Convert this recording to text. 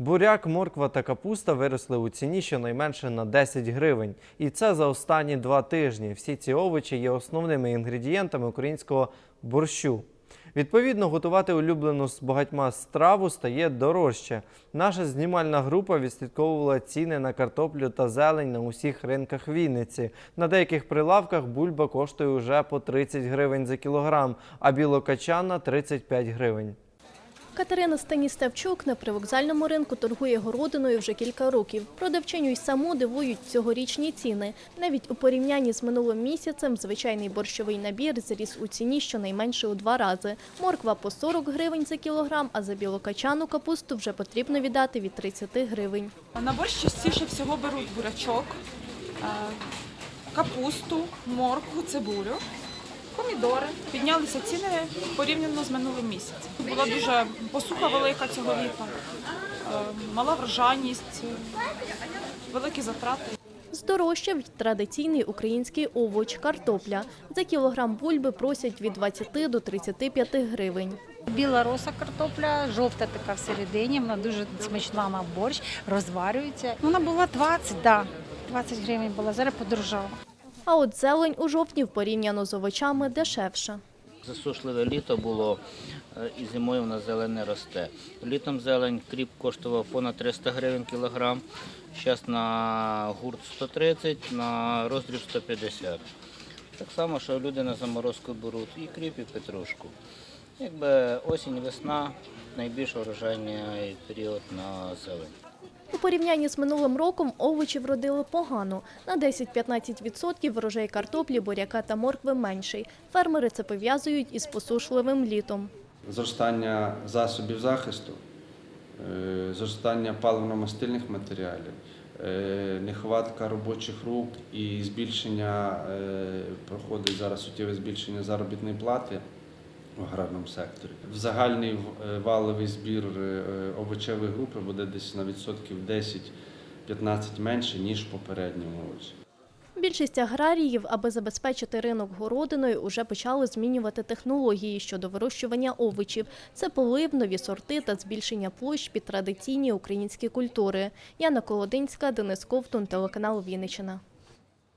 Буряк, морква та капуста виросли у ціні щонайменше на 10 гривень. І це за останні два тижні. Всі ці овочі є основними інгредієнтами українського борщу. Відповідно, готувати улюблену з багатьма страву стає дорожче. Наша знімальна група відслідковувала ціни на картоплю та зелень на усіх ринках Вінниці. На деяких прилавках бульба коштує уже по 30 гривень за кілограм, а білокачана 35 гривень. Катерина Станіставчук на привокзальному ринку торгує городиною вже кілька років. Продавчиню й саму дивують цьогорічні ціни. Навіть у порівнянні з минулим місяцем звичайний борщовий набір зріс у ціні щонайменше у два рази. Морква по 40 гривень за кілограм, а за білокачану капусту вже потрібно віддати від 30 гривень. На борщ частіше всього беруть бурячок, е, капусту, моркву, цибулю, помідори. Піднялися ціни порівняно з минулим місяцем. Була дуже посуха велика цього літа, е, мала врожайність, великі затрати. Здорожчав й традиційний український овоч – картопля. За кілограм бульби просять від 20 до 35 гривень. Біла роса картопля, жовта така всередині, вона дуже смачна на борщ, розварюється. Вона була 20, да, 20 гривень була, зараз подорожала. А от зелень у жовтні порівняно з овочами дешевша. Засушливе літо було е, і зимою в нас зелень не росте. Літом зелень кріп коштував понад 300 гривень кілограм, зараз на гурт 130, на роздріб 150. Так само, що люди на заморозку беруть і кріп, і петрушку. Якби осінь, весна найбільш урожайний період на зелень. У порівнянні з минулим роком овочі вродили погано. На 10-15% врожай картоплі, буряка та моркви менший. Фермери це пов'язують із посушливим літом. зростання засобів захисту, е, зростання паливно-мастильних матеріалів, е, нехватка робочих рук і збільшення, е, проходить зараз суттєве збільшення заробітної плати в аграрному секторі. В загальний е, валовий збір е, овочевої групи буде десь на відсотків 10-15 менше, ніж попередньому році. Більшість аграріїв, аби забезпечити ринок городиною, уже почали змінювати технології щодо вирощування овочів. Це полив, нові сорти та збільшення площ під традиційні українські культури. Яна Колодинська, Денис Ковтун, телеканал Вінниччина.